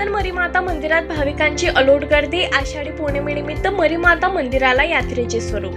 पुरातन मरीमाता मंदिरात भाविकांची अलोट गर्दी आषाढी पौर्णिमेनिमित्त मरीमाता मंदिराला यात्रेचे स्वरूप.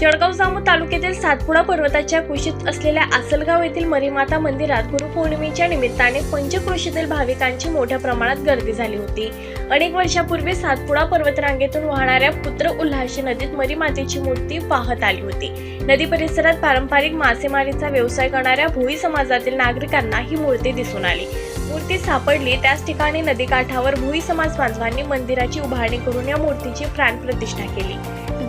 जळगाव जामो तालुक्यातील सातपुडा पर्वताच्या कुशीत असलेल्या आसलगाव येथील मरीमाता मंदिरात गुरुपौर्णिमेच्या निमित्ताने पंचक्रोशीतील भाविकांची मोठ्या प्रमाणात गर्दी झाली होती. अनेक वर्षापूर्वी सातपुडा पर्वतरांगेतून वाहणाऱ्या पुत्र उल्हाशी नदीत मरीमातेची मूर्ती पाहत आली होती. नदी परिसरात पारंपरिक मासेमारीचा व्यवसाय करणाऱ्या भोई समाजातील नागरिकांना ही मूर्ती दिसून आली. मूर्ती सापडली त्याच ठिकाणी नदीकाठावर भोई समाज बांधवांनी मंदिराची उभारणी करून या मूर्तीची प्राणप्रतिष्ठा केली.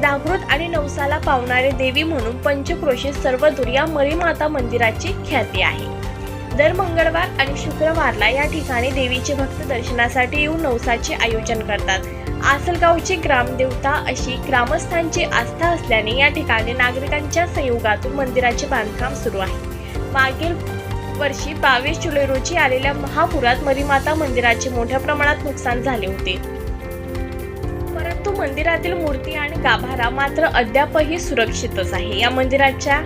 जागृत आणि नवसाला पावणारे देवी म्हणून पंचक्रोशी सर्वदूर या मरीमाता मंदिराची ख्याती आहे. दर मंगळवार आणि शुक्रवारला या ठिकाणी देवीचे भक्त दर्शनासाठी येऊन नवसाचे आयोजन करतात. आसलगावची ग्रामदेवता अशी ग्रामस्थांची आस्था असल्याने या ठिकाणी नागरिकांच्या संयोगातून मंदिराचे बांधकाम सुरू आहे. मागील वर्षी बावीस जुलै रोजी आलेल्या महापुरात मरीमाता मंदिराचे मोठ्या प्रमाणात नुकसान झाले होते. परंतु मंदिरातील मूर्ती आणि गाभारा मात्र अद्यापही सुरक्षितच आहे. या मंदिराच्या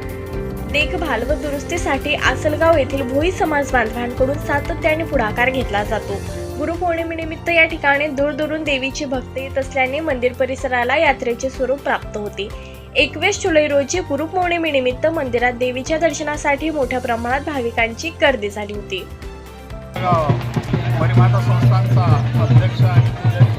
देखभाल व दुरुस्तीसाठी आसलगाव येथील भोई समाज बांधवांकडून सातत्याने पुढाकार घेतला जातो. गुरुपौर्णिमेनिमित्त या ठिकाणी दूरदूरून देवीची भक्त येत असल्याने मंदिर परिसराला यात्रेचे स्वरूप प्राप्त होते. एकवीस जुलै रोजी गुरुपौर्णिमेनिमित्त मंदिरात देवीच्या दर्शनासाठी मोठ्या प्रमाणात भाविकांची गर्दी झाली होती. परिमाता संस्थानचा अध्यक्ष आणि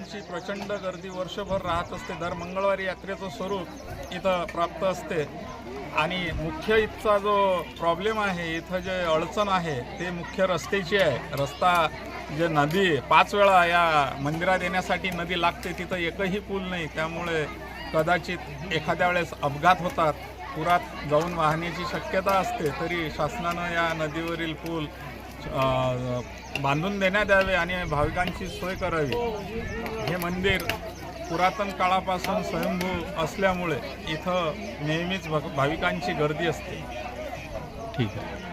भाविकांची प्रचंड गर्दी वर्षभर राहत असते. दर मंगळवारी यात्रेचं स्वरूप इथं प्राप्त असते. आणि मुख्य इथचा जो प्रॉब्लेम आहे इथं जे अडचण आहे ते मुख्य रस्त्याची आहे. रस्ता जे नदी पाच वेळा या मंदिरात येण्यासाठी नदी लागते तिथं एकही पूल नाही. त्यामुळे कदाचित एखाद्या वेळेस अपघात होतात. पुरात जाऊन वाहण्याची शक्यता असते तरी शासनानं या नदीवरील पूल बांधून देण्यात यावे आणि भाविकांची सोय करावी. हे मंदिर पुरातन काळापासून स्वयंभू असल्यामुळे इथं नेहमीच भाविकांची गर्दी असते. ठीक आहे.